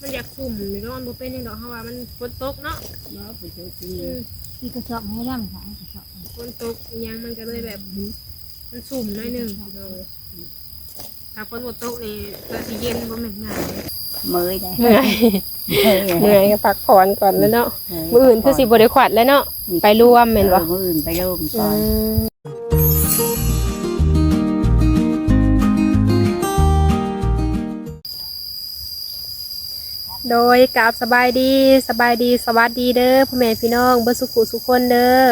มันอยากสุ่มหรือว่ามันบ่เป็นจังดอกเพราะว่ามันฝนตกเนาะเนาะผู้ชมที่อืมที่กระสอบให้ร่ำค่ะกระสอบฝนตกอีหยังมันก็เลยแบบ มันสุ่มหน้อยหนึงเลยถ้าฝนบ่ตกนี่ก็สิเย็นบ่แม่นง่ายเลยเมยได้เมื่อยเมยเมื่อยก็พักผ่อนก่อนแล้วเนาะมื้ออื่นคือสิบ่ได้ขวัดแล้วเนาะไปร่วมแม่นบ่เออมืออื่นไปร่วมอืก่อนม โดยกราบสบายดีสบายดีสวัสดีเด้อพ่อแม่พี่น้องเบิดสุขุสุขคนเด้อ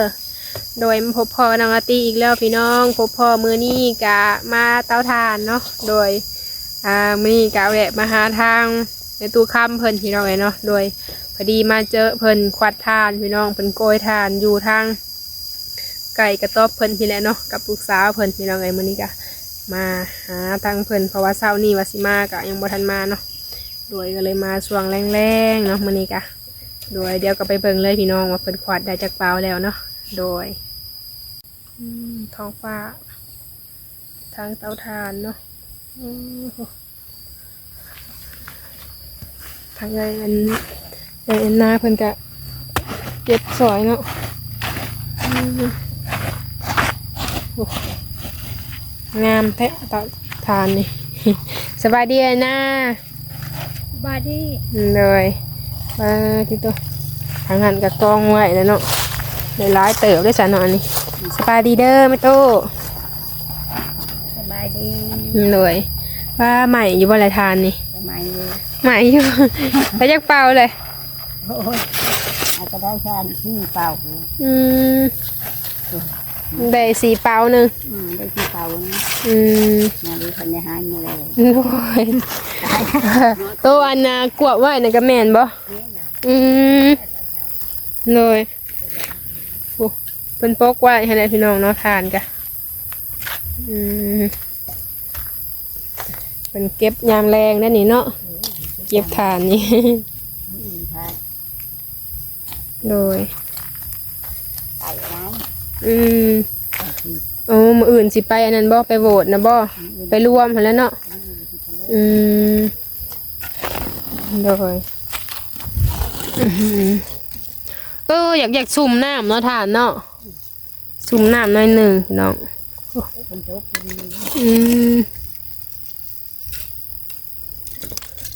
โดยพบพ่อน้องอาตีอีกแล้วพี่น้องพบพ่อมือนี้กะมาเต้าทานเนาะโดยอ่ามือนี้กะแวะมาหาทางในตู้ค้ำเพิ่นพี่น้องเนาะโดยพอดีมาเจอเพิ่นควัดทานพี่น้องเพิ่นโกยทานอยู่ทาง ไก่กระต๊อบเพิ่นพี่แหละเนาะกับลูกสาวเพิ่นพี่น้องไงมือนี้กะมาหาทางเพิ่นเพราะว่าเช้านี้ว่าสิมากะยังบ่ทันมาเนาะ โดยก็เลยมาช่วงแรงๆเนาะมื้อนี้กะโดยเดี๋ยวก็ไปเบิ่งเลยพี่น้องว่าเพิ่นควัดได้จากเปล่าแล้วเนาะโดยท้องฟ้า ทางเตาถ่านเนาะอืมโหทางไงอันไงอันหน้าเพิ่นกะเจ็บสอยเนาะอืมโอ้งามแท้ตาทานนี่ สบายดีอะนะ บาดี้เลยมาที่ตัวทางหันกับกองไว้แล้วเนาะได้ร้ายเติบด้วยสะเนอนนี่สบายดีเด้อไม่โตสบายดีเลยว่าใหม่อยู่บ่ไรทานนี่สบายดีใหม่อยู่แล้วยักเป่าเลยโอ้ยอาจจะได้ชานที่เป่าอืม ได้สีเป่าหนึ่งอืมได้ที่เป่านะอืมมาดูทันได้หายมาเลยโอ้ยตัวอันน่ะกวบไว้น่ะก็แม่นบ่ อืมเลยโอ้เป็นปกไว้ให้ได้พี่น้องเนาะทานกะอืมเป็นเก็บยามแรงนั่นนี่เนาะ เก็บทานนี่มืออื่นค่ะโดย ไก่น้ อืมำที่โอ้มืออื่นสิไปอันนั้นบ่ไปโหวตนะบ่ไปรวมหั้นแหล้วเนาะอืมโดยอื้อหือเอออยากอยากสุ่มน้ำเนาะทานเนาะสุ่มน้ำหน่อยหนึ่งพี่น้องคนโจ๊กกินอืม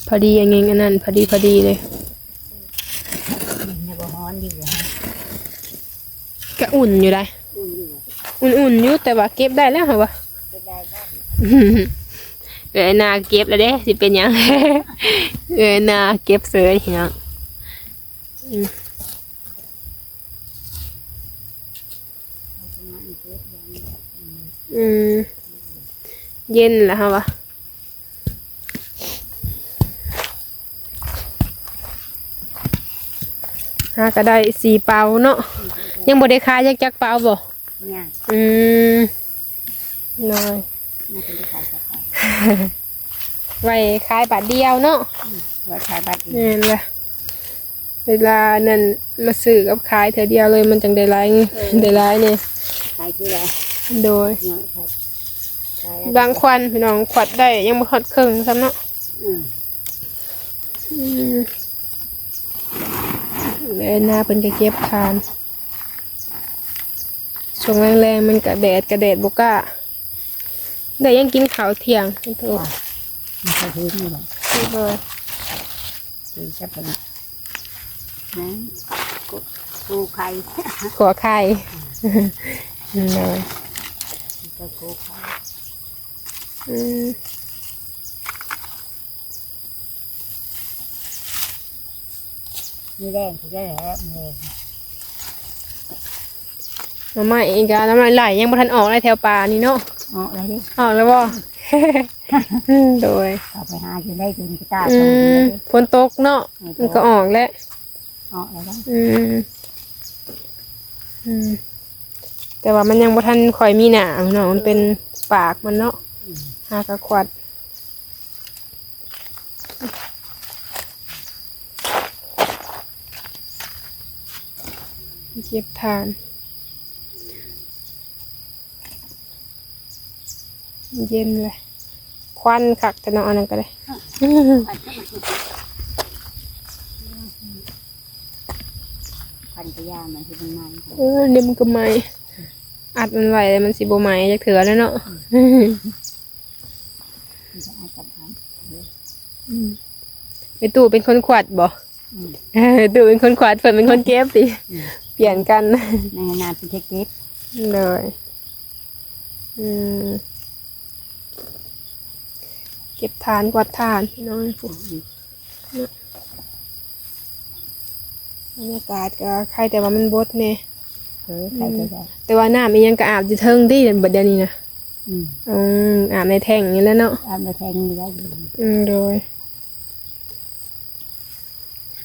พอดีอย่างงี้อันนั้นพอดีพอดีเลยเนี่ยก็ฮ้อนดีกว่าก็อุ่นอยู่ได้ อุ่นๆอยู่แต่ว่าเก็บได้แล้วเหรอวะจะได้บ้างเอ้ยนาเก็บแล้วเด้สิเป็นยังเอ้ยนาเก็บเสยพี่น้องอืมอืมเย็นแล้วฮะวะหาก็ได้สีเปาเนาะยังบ่ได้ขายจักจักเปาบ่ เนี่ยอืมน้อยน่าจะได้ขายสักบาทไว้ขายบาทเดียวเนาะไว้ขายบัตรอีกนี่นแหละเวลานั่นมาซื้อกับขายเธอเดียวเลยมันจังได้หลายได้หลายเนี่ยขายที่ไรโดยเนาะขายขายบางควันพี่น้องขวัดได้ยังบ่ขวัดครึ่งซ้ำเนาะอืมอืมเลยหน้าเป็นกระเก็บทาน ช่วงแรงๆมันกระแดดกระแดดบกล้าได้ยังกินข้าวเที่ยงเถอะไม่ใช่พื้นนี่หรอกเลยคือจะเป็นนะกูกูไข่ขัวไข่เลยก็กูไข่อืมมีแรงที่จะแล้วมือ น้ำใหม่อีกอะน้ำใหม่ไหลยังบ่ทันออกเลยแถวป่านี่เนาะออกอะไรดิออกแล้วบ่อืมโดยต่อไปหากินได้กินกีตาร์อืตรงมนี้ฝนตกเนาะมันก็ออกแล้ว ออกอะไรบ้างอืมอืมแต่ว่ามันยังบ่ทันค่อยมีหนามเนาะมันเป็นปากมันเนาะหากระขวัดเก็บทาน เย็นเลย ควันคักแต่นอนนั่นก็เลยควันกะยามันคือมันมันอเดี๋ยมันก็ไม่อัดมันไหวเลยมันสีโบไม้ยากเถื่อแล้วเนาะไปตู่เป็นคนขวัดบ่ตู่เป็นคนขวัดเฟินเป็นคนเก็บสิเปลี่ยนกันในงานเป็นเก็บเลยอืม เก็บทานกวาดทานพี่น้องผู้บรรยากาศก็ใครแต่ว่ามันบดเนี่ยเออใครจะได้แต่ว่าน้ำมันยังก็อาบอยู่เทิงที่บัดเดี๋ยวนี้นะอืมอืมอาบในแท่งอย่างนี้แหล้วเนาะอามาแทงเนื้ออยู่อืมโดย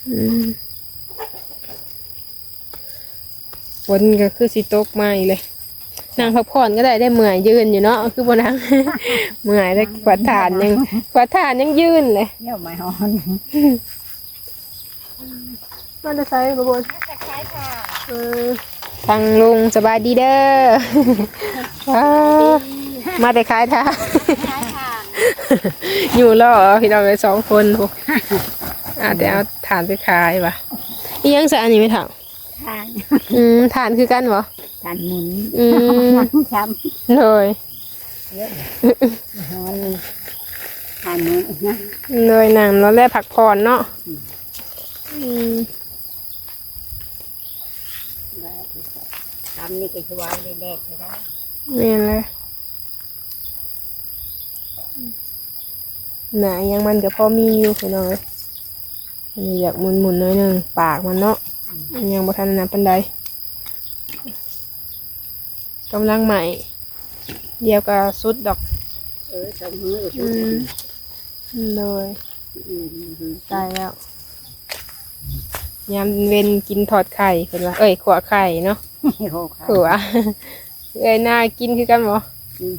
อืมฝนก็คือสิตกมาอีกเลย นั่งพักผ่อนก็ได้ได้เมื่อยยืนอยู่เนาะคือบนั่ง เมื่อยได้กวาดฐานยังกวาดฐานยังยืนเลยเนี่ยไม่ฮอนมันจะใช้ประบนเออทางลุงสบายดีเด้อว้ามาแต่ขายท่าอยู่รอพี่น้องเลยสองคนพวกอาจจะเอาฐานไปขายว่ะอียังสะอันนี้ไม่ถามทานอืมฐานคือกันเหรอ ทานหมุนอืมช้เลยำเยอะฮอนทานหมุนนะเลยหนังแล้วแรกผักผ่อนเนาะอืมทำนี่ก็ชวาได้แดกได้เนียนเลยหนายังมันกับพ่อมีอยู่พี่น้องเอ้ยอันนี้อยากหมุนหมุนๆหน่อยหนึงปากมันเนาะมันยังบ่ทันนับปันใด กำลังใหม่ เดียวกับสุดดอกเออสมือก็ชุอืดมเลยอืมตายแล้วยามเวนกินทอดไข่เป็นว่าเอ้ยขวไข่เนาะโหค่ะขวเอ้ยน่ากินคือกันบ่อืม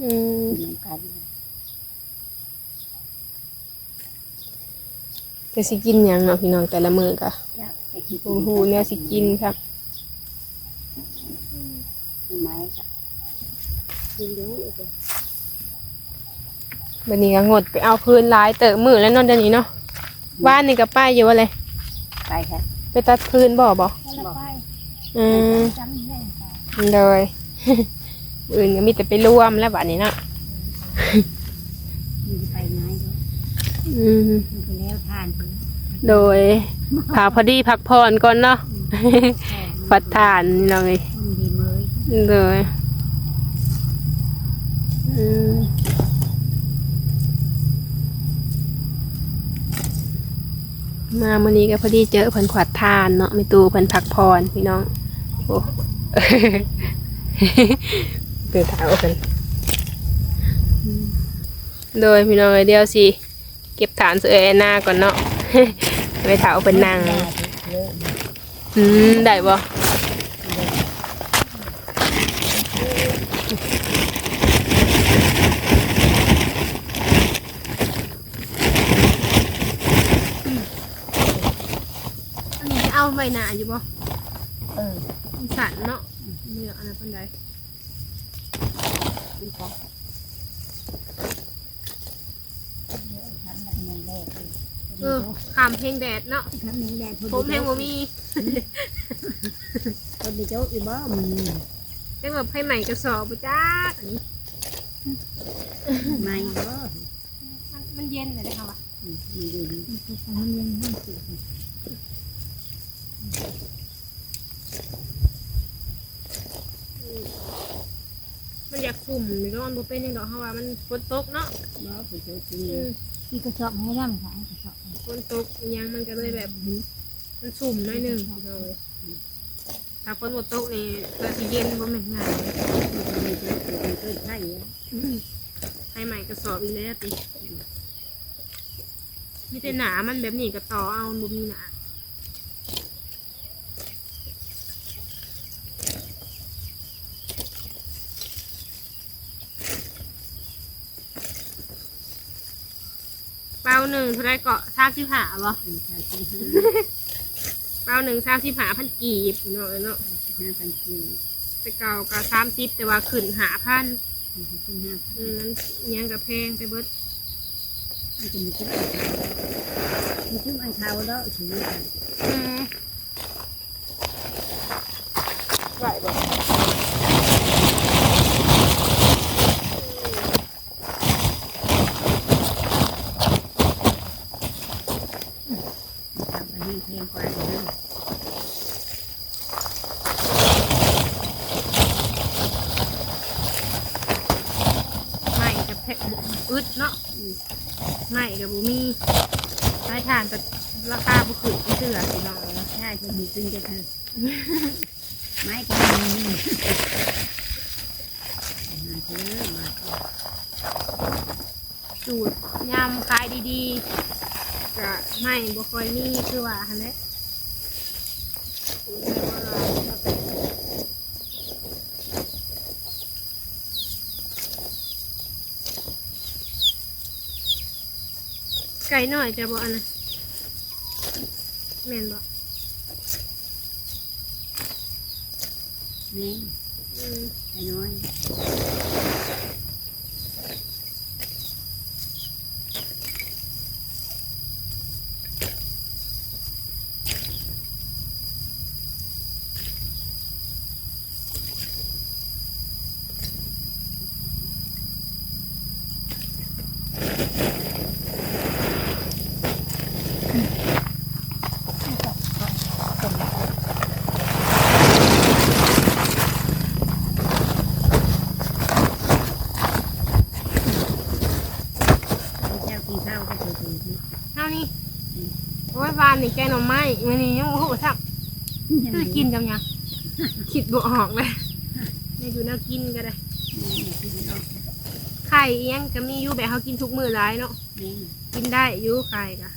อืมน้ำกันจะสิกินหยังเนาะพี่น้องแต่ละมื้อกะจ้ะโอ้โหเนี่ยสิกินครับ ไม้จ้ะกินดูบัดนี้ก็งดไปเอาพื้นหลายเตอะมือแล้วเนอนเดี๋ยวนี้เนาะบ้านนี่ก็ป้ายอยู่ว่าเลยไปค่ะไปตัดพื้นบ่บ่แล้วไปอืมจำได้ค่ะเลยอื่นก็มีแต่ไปร่วมแล้วบัดนี้เนาะมีไปไม้ด้วยอืมมันก็แล้วทานไปโดยพาพอดีพักผ่อนก่อนเนาะ ฟัดทานนี่น้องเอ้ยมันดีเมย เลยอืมมามื้อนี้ก็พอดีเจอเพิ่นขวัดทานเนาะไม่ตูเพิ่นพักพรพี่น้องโอ้เกิดเท้าเพิ่นอืมโดยพี่น้องเอ้ยเดียวสิเก็บฐานเสือแอนนาก่อนเนาะไปเท้าเพิ่นนั่งอืมได้บ่อันนี้เอา ใบหนาอยู่บ่เออสันเนาะเนื้ออันนั้นเป็นไดดีกว่าทำแบบนี้แดดเออขามเพลงแดดเนาะทำนี้แดดผมเพลงบ่มีคนดีเจ้าอีบ้ามันแต่แบบไผใหม่กระสอบบ่จ้าอันนี้ไม่ก็มันมันเย็นเลยนะคะว่ะมีอยู่ดีมันยังไม่สุดมันอยากสุ่มหรือว่ามันบ่เป็นจังดอกเพราะว่ามันฝนตกเนาะบ้าไปเจ้าที่อืมอีกระสอบให้ร่ำค่ะกระสอบฝนตกอีหยังมันก็เลยแบบ มันสุ่มหน่อยหนึงเลยถ้าฝนบ่ตกนี่ก็สิเย็นบ่แม่นง่ายเลยมันก็ใช่ไผใหม่กระสอบอีแล้วติมีแต่หนามันแบบนี้ก็ต่อเอาบ่มีหนา เป้าหนึ่ งเท่าไรเกาะทราบที่ผาบ่เป้าหนึ่งทราบที่ผาพันกีบเนาะเนาะห้าพันสี่แต่เก่าก็สามสิบแต่ว่าขึ้นหาพันที่ห้าพันอืมมันยังกับแพงไปเบิดมันจะมีชุดไอ้เท้ามีชุดไอ้เท้าแล้วถึงอืมมีเพลงกว่าเลย ไม่กับแพะบุอึดเนาะไม่กับ บุมีใช้ทานแต่ราคาบุคือเสือพี่น้องใช่จะมีซึ่งจะเธอไม้ก็มีสูตรยำขายดีๆก็ไม่บ่ค่อยมีคือว่าหั่นแหละสูตรแม่โบราณเนาะ ไก่หน่อยจะบอกอันนะแม่นบอกนี่อืมไอ้น้อย เจ้ากินข้าวก็เคยกินที่เท่านี้โอ้ยวานนี่แกงหน่อไม้วันนี้ยังโอ้โหสักคือกินจำยังคิดบออกเลยในอยู่แน่ากินก็ได้ไข่อิหยังก็มีอยู่แบบเขากินทุกมื้อหลายเนาะนี่กินได้อยู่ไข่ก็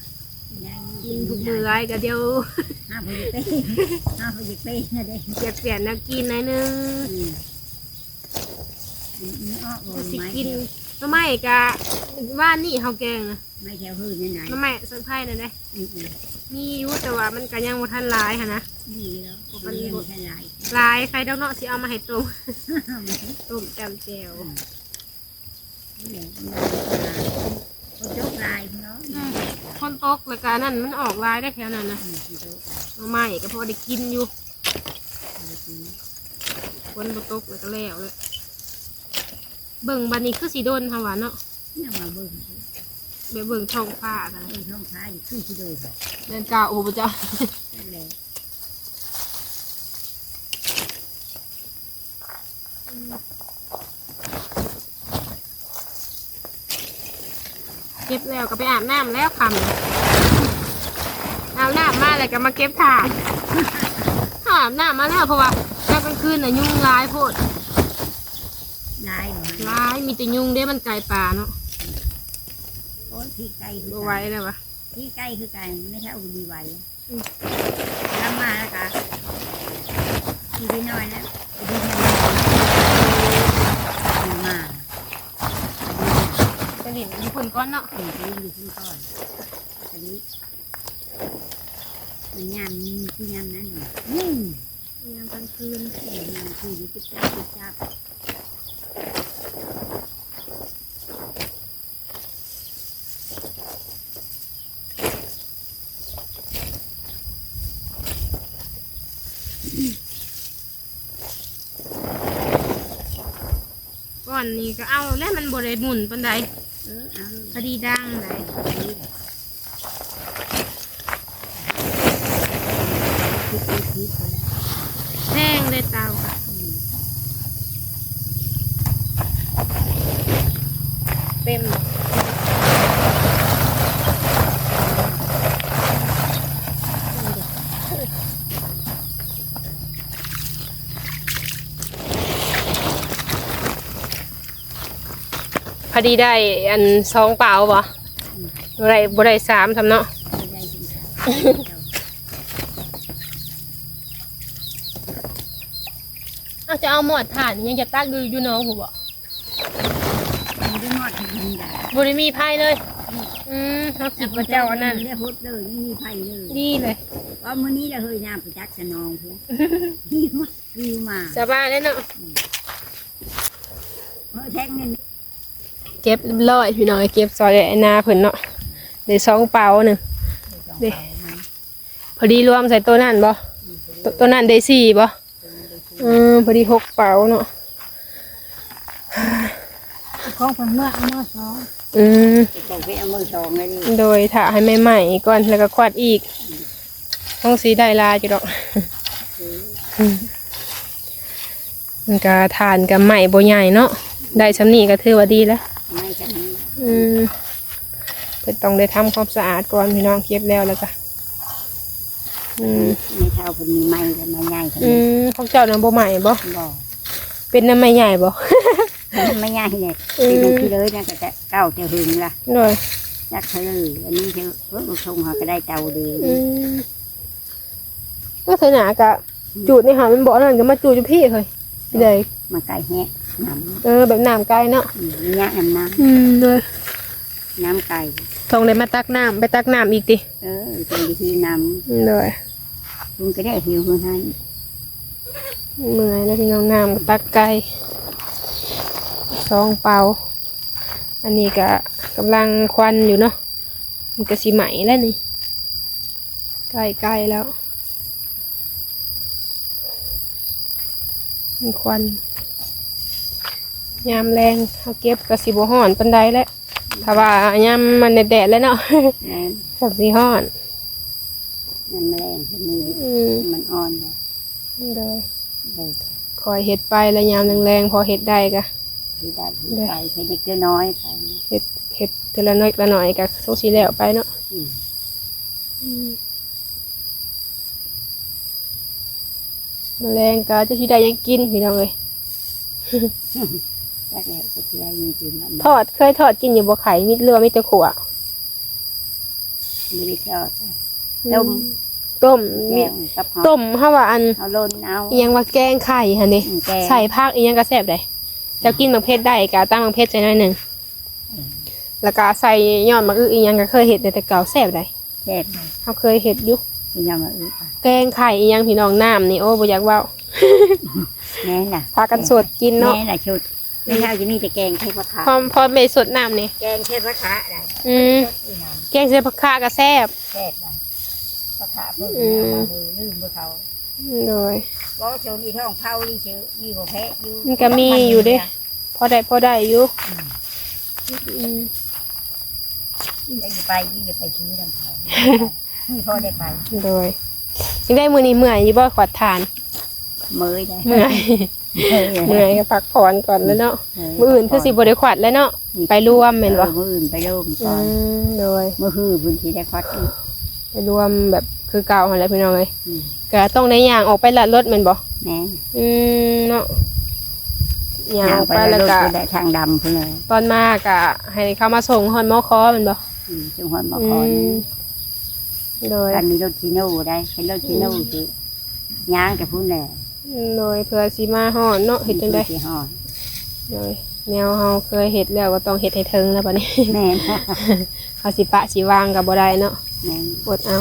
กินทุกมื้อหลายก็เดียวห้าพยิเป้ห้าพยิเป้นะเด้เปลี่ยนเปลี่ยนแนวกินหน่อยนึงอืมนี่อ้อโอ้สิไม้กินแถวห น้ำไม้กะว่านนี่เขาแกงนะไม้แถวหื้อนี่ไหนหน้ำไม้เซอร์ไพรส์เลยเด้อืมอืมมีอยู่แต่ว่ามันก็ยังบ่ทันหลายค่ะนะนี่แล้วมันยังไม่ทันไรหลายใครดอกเนาะสิเอามาให้ต้มต้มจำแจ่วนี่แหละมันคนยกลายเนาะคนตกแล้วก็นั่นมันออกลายได้แถวนั้นนะอืมคนยกลายหน้ำไม้ก็พอได้กินอยู่ เอาไปกินคนบ่ตกแล้วก็แล้วเลย เบิ่งบัดนี้คือสีโดนทำหวานเนาะเนี่ยมาเบิ่งไปเบิ่งท้องฟ้ากันไอ้ท้องฟ้าอยู่ขึ้นที่เดิมเดินกาโอ้พระเจ้านั่นแหละเก็บแล้วก็ไปอาบน้ำแล้วคำอาบน้ำมาแล้วก็มาเก็บถาดอาบน้ำมาแล้วเพราะว่าแม่กลางคืนน่ะยุงร้ายโพดลายเหรอ ร้ายมีแต่ยุงเด้มันไกลป่าเนาะโอ้ยพี่ไก่คือบ่ไก่ไหว้แล้ววะพี่ไก่คือไก่ไม่ใช่อุดีไหวอืมแล้วมาแล้วก็ทีนี้น้อยแล้วทีนี้มาจะเห็นมีคนก้อนเนาะถึงจะอยู่ขึ้นก่อนอันนี้มันยามคือยามนั้นอยู่อืมยามกลางคืนยามคือจิ๊บจับจิ๊บจับ อนนี้ก็เอาแล้วมันบริหมุนปันใดเออเอาพอดีดังไหนคิดไปคิดไปแล้วแพงได้เตาค่ะอืมเต็ม ดีได้อันสองเปล่าบ่บ่ได้บ่ได้สามทำเนาะไม่ได้จริงจังเอาจะเอาหมอดถ่านยังจะตักดูอยู่น้องผมบ่มันได้หมดถึงนี่ได้บ่ได้มีไพ่เลย อืมเขาคิดว่าเจ้าอันนั้นไม่ได้พุดเลยไม่มีไฟเลยดีเลยเพราะมื้อนี้เราเฮยน้ำไปจักจะนองพูวิวมาวิวมาสบายเลยเนาะเออแท่งนี่เก็บ เรียบร้อยพี่น้องเก็บซอยไอ้นาเพิ่นเนาะได้สองเปล่าหนึ่งเด็กพอดีรวมใส่ตัวนั่นบ่ตัวตัวนั่นได้สี่บ่อืมพอดีหกเปล่าเนาะของคนเมื่อเอามื่อสองอืมต้องไปเอามือสองเลยดิโดยถ่าให้ใหม่ๆก่อนแล้วก็ควาดอีกต้องสีได้ลายจุดอกมันก็ทานกับใหม่โบใหญ่เนาะได้ชำนี่ก็ถือว่าดีแล้วไม่จะมี อืมเพิ่นต้องได้ทำความสะอาดก่อนพี่น้องเก็บแล้วแล้วก็อืมไม่เท่าคนมีไม้กันไม้ใหญ่คนอืนี้มของเจ้าน้ำบ่ใหม่บ่บอกเป็นน้ำไม่ใหญ่บ่ ไม่ใหญ่เนี่ยอืมเป็นที่เลยนะก็จะเก้าจะหึงละโดยจักเธออันนี้เธอเออชงเขาก็ได้เตาดีอืมก็เถอะหนากะจูดในหามันบ่นั่นก็มาจูดอยู่พี่เฮ้ยพี่เลยมาไก่แหะ น้เออแบบน้ำไกลเนาะำอืมนี่ยน้ำน้อืมเลยำน้ำไก่ต้องเลยมาตักน้ำไปตักน้ำอีกติเออเป็นวิธีน้เลยำคุณก็ได้หิวคนนั้นเมื่อยแล้วพี่น้องน้ำก็ตักไก่สองเปาอันนี้ก็กำลังควันอยู่เนาะมันก็สีไหมแล้วนี่ใกล้ใกล้ๆแล้ว มีควัน ยามแรงเขาเก็บกระสีบห่อนปันไดแล้วถ้าว่ายามมันแดดๆแล้วเนาะแม่นกับสีห่อนมันแมลงที่นี่อืมมันอ่อนเลยเดยเลยคอยเห็ดไปแล้วยามแรงๆพอเห็ดได้ก็ที่ได้ที่ไปแค่เล็กน้อยไปเห็ดเห็ดเทละน้อยละหน่อยก็โซสีแล้วไปเนาะอืมแมลงก็จะที่ได้ยังกินพี่น้องเลย แรกแรกก็ที่ได้จริงๆอะทอดเคยทอดกินอยู่บ่ไข่มิดเรือมิดแตะขัวไม่ได้ทอดต้มต้มแกมีงกับหอมต้มเฮาว่าอันเอาโลนเอาอีหยังว่าแกงไข่หั่นนี่อืมแกงใส่ผักอีหยังก็แซ่บได้จะกินบางเพชรได้ก็ตั้งบางเพชรใจหน่อยหนึงแล้วก็ใส่ยอดมะอึอีหยังก็เคยเฮ็ดได้แต่เก่าแซ่บได้แซ่บเลยเฮาเคยเฮ็ดอยู่เป็นยังไงอีกอะแกงไข่อีหยังพี่น้องน้ำนี่โอ้บ่อยากเว้าแม่น่ะพากันสดกินเนาะแม่น่ะชุด ไม่เท่าจะมีแต่แกงเทพะคะพอพอไปสดน้ำนี่แกงเทพะคะได้อืมอีน้แกงใส่ผักคาก็แซ่บำแซ่บได้พะคะเพิ่มอืมเอามาเลยลืมพวกเขาโดย บอกว่าโจมีท้องเผาดีเชื่อมีหัวแพะอยู่มันก็มีอยู่เด้ พอได้พอได้อยู่อืมอย่าไปอย่าไปชื้อทางเขามีพอได้ไปโดยยังได้มือนี้เมื่อยอยู่บ่ขอดทาน เมยได้เมื่อย เมยเมื่อยก็พักผ่อนก่อนแล้วเนาะมืออื่นคือสิบ่ได้ขวัดแล้วเนาะไปรวมแม่นบ่เออมืออื่นไปร่วมอืก่อนมโดยมือหื้อพื้นที่ได้ควัดอีกไปรวมแบบคือเก่าหั่นแหละพี่น้องเอ้ยอืมก็ต้องได้ย่างออกไปละรถแม่นบ่แม่อืมเนาะย่างออกไปแล้แล้ววก็ก็ได้ทางดำเพื่อเลยตอนมาก็ให้เขามาส่งฮอนมอคอแม่นบ่อืมจังหวัดบอืคอนมโดยอันนี้รถชิโน่ได้เป็นรถชิโน่สิย่างจะพูดแหละ โดยเพื่อสิมาฮอนเนาะเฮ็ดจังได๋สิฮอดเลยแนวเฮาเคยเห็ดแล้วก็ต้องเห็ดให้ถึงแล้วบัดนี้แม่นเขาสิปะสิวางกับบ่ได้เนาะแม่นอดเอา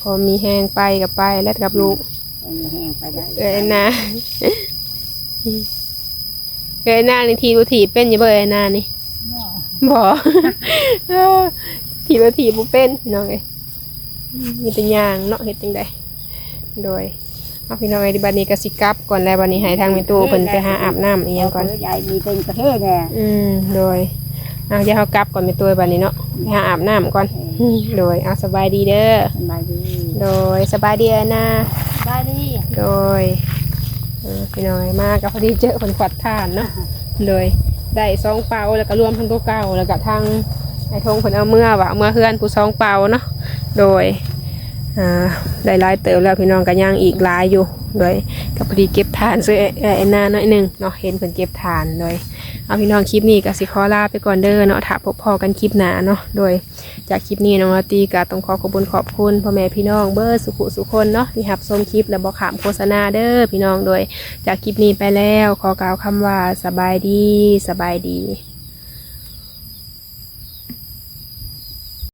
พอมีแห้งไปกับไปแล้วกับลูกเอาแห้งไปได้เอ้ยนะเอ้ยนานี่ทีบุถีเป็นอยู่เบอร์เอ้ยนานี่บ่เออทีบุถีบ่เป็นพี่น้องเอ้ยมีแต่ย่างเนาะเฮ็ดจังไดโดย เอาพี่น้องไอ้ดิบัดนี้ก็สิกลับก่อนแล้วบัดนี้ให้ทางแม่ตู้เพิ่นไปหาอาบน้ำอีหยังก่อนใหญ่มีเป็นประเทศแน่อืมโดยเอาเดี๋ยวเขากลับก่อนไปตัวบันนี้เนาะไปหาอาบน้ำก่อนอืมโดยเอาสบายดีเด้อ สบายดีโดยสบายดีเอ้ยนะ สบายดีโดยเออพี่น้อยมากก็พอดีเจอคนขวัดทานเนาะโดยได้สองเปาแล้วก็รวมทั้งตัวเก่าแล้วก็ทางไอ้ทงผลเอาเมื่อวะเมื่อเฮือนผู้สองเปาเนาะโดยอ่า ได้หลายเติมแล้วพี่น้องก็ย่างอีกหลายอยู่โดยก็พอดีเก็บทานซื้อไอ้ไอ้หน้าน้อยหนึ่งเนาะเห็นเพิ่นเก็บทานโดยเอาพี่น้องคลิปนี้ก็สิขอลาไปก่อนเด้อเนาะถ้าพบพอกันคลิปหนาเนาะโดยจากคลิปนี้น้องลาตีก็ต้องขอขอบคุณขอบคุณพ่อแม่พี่น้องเบอร์สุขุสุคนเนาะที่รับชมคลิปและบอกขามโฆษณาเด้อพี่น้องโดยจากคลิปนี้ไปแล้วขอกล่าวคำว่าสบายดีสบายดี